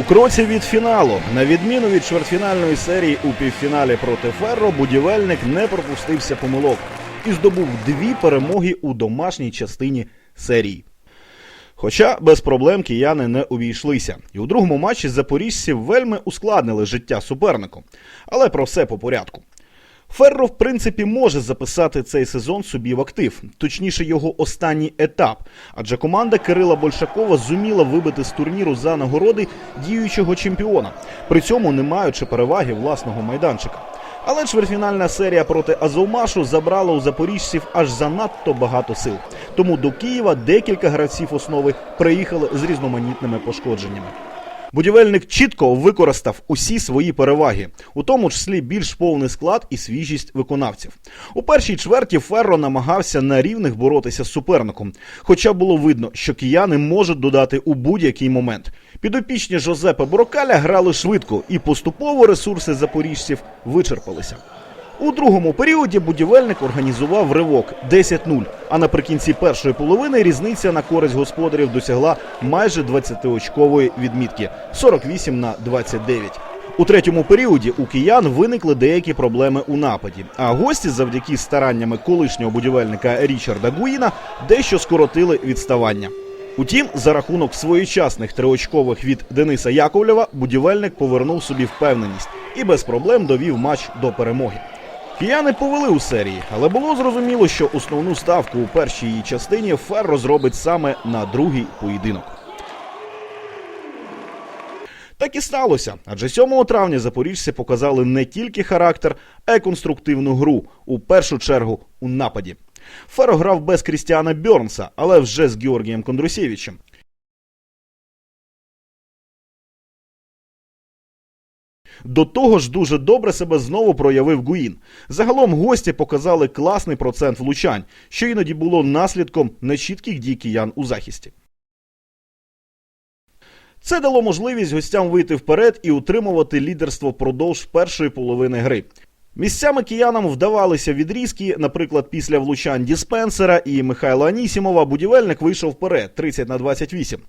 У кроці від фіналу, на відміну від чвертьфінальної серії у півфіналі проти Ферро, будівельник не пропустився помилок і здобув дві перемоги у домашній частині серії. Хоча без проблем кияни не увійшлися, і у другому матчі запоріжці вельми ускладнили життя супернику. Але про все по порядку. Ферро, в принципі, може записати цей сезон собі в актив, точніше, його останній етап. Адже команда Кирила Большакова зуміла вибити з турніру за нагороди діючого чемпіона, при цьому не маючи переваги власного майданчика. Але чвертьфінальна серія проти Азовмашу забрала у запоріжців аж занадто багато сил. Тому до Києва декілька гравців основи приїхали з різноманітними пошкодженнями. Будівельник чітко використав усі свої переваги, у тому числі більш повний склад і свіжість виконавців. У першій чверті Ферро намагався на рівних боротися з суперником, хоча було видно, що кияни можуть додати у будь-який момент. Підопічні Жозепа Борокаля грали швидко, і поступово ресурси запоріжців вичерпалися. У другому періоді будівельник організував ривок 10-0, а наприкінці першої половини різниця на користь господарів досягла майже 20-очкової відмітки 48 на 29. У третьому періоді у киян виникли деякі проблеми у нападі, а гості завдяки стараннями колишнього будівельника Річарда Гуїна дещо скоротили відставання. Утім, за рахунок своєчасних триочкових від Дениса Яковлєва будівельник повернув собі впевненість і без проблем довів матч до перемоги. Кияни повели у серії, але було зрозуміло, що основну ставку у першій її частині Ферро зробить саме на другий поєдинок. Так і сталося, адже 7 травня запоріжці показали не тільки характер, а й конструктивну гру, у першу чергу у нападі. Феро грав без Крістіана Бьорнса, але вже з Георгієм Кондрусєвичем. До того ж, дуже добре себе знову проявив Гуїн. Загалом гості показали класний процент влучань, що іноді було наслідком нечітких дій киян у захисті. Це дало можливість гостям вийти вперед і утримувати лідерство впродовж першої половини гри. Місцями киянам вдавалися відрізки, наприклад, після влучань Діспенсера і Михайла Анісімова будівельник вийшов вперед 30 на 28.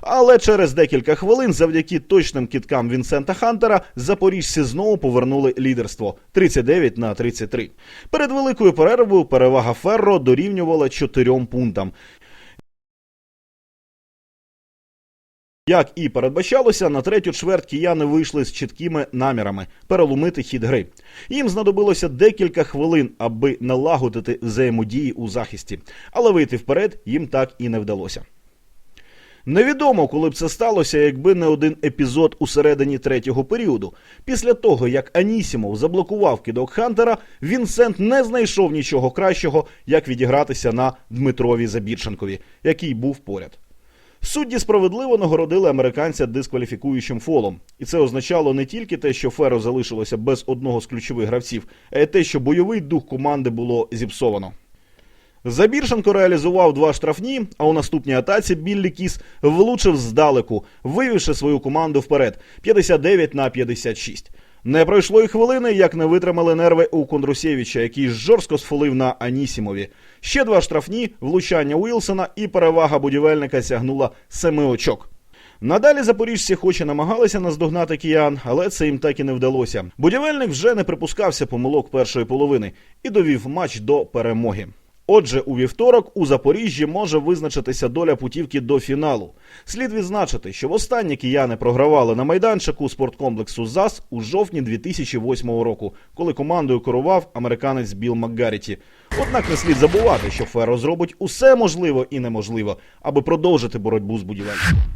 Але через декілька хвилин, завдяки точним кіткам Вінсента Хантера, запоріжці знову повернули лідерство 39 на 33. Перед великою перервою перевага Ферро дорівнювала 4 пунктам. Як і передбачалося, на третю чверть кияни вийшли з чіткими намірами переломити хід гри. Їм знадобилося декілька хвилин, аби налагодити взаємодії у захисті, але вийти вперед їм так і не вдалося. Невідомо, коли б це сталося, якби не один епізод у середині третього періоду. Після того, як Анісімов заблокував кидок Хантера, Вінсент не знайшов нічого кращого, як відігратися на Дмитрові Забірченкові, який був поряд. Судді справедливо нагородили американця дискваліфікуючим фолом, і це означало не тільки те, що Феро залишилося без одного з ключових гравців, а й те, що бойовий дух команди було зіпсовано. Забіршенко реалізував два штрафні, а у наступній атаці Біллі Кіс влучив здалеку, вивівши свою команду вперед 59 на 56. Не пройшло й хвилини, як не витримали нерви у Кондрусєвича, який жорстко сфолив на Анісімові. Ще два штрафні, влучання Уілсона і перевага будівельника сягнула семи очок. Надалі запоріжці хоч і намагалися наздогнати киян, але це їм так і не вдалося. Будівельник вже не припускався помилок першої половини і довів матч до перемоги. Отже, у вівторок у Запоріжжі може визначитися доля путівки до фіналу. Слід відзначити, що востаннє кияни програвали на майданчику спорткомплексу ЗАС у жовтні 2008 року, коли командою керував американець Біл Макгаріті. Однак не слід забувати, що Феро зробить усе можливе і неможливе, аби продовжити боротьбу з будівельником.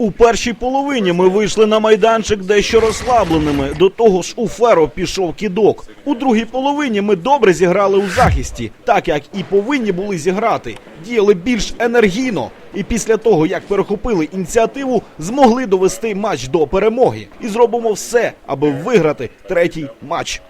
У першій половині ми вийшли на майданчик дещо розслабленими. До того ж, у Феро пішов кідок. У другій половині ми добре зіграли у захисті, так як і повинні були зіграти. Діяли більш енергійно. І після того, як перехопили ініціативу, змогли довести матч до перемоги. І зробимо все, аби виграти третій матч.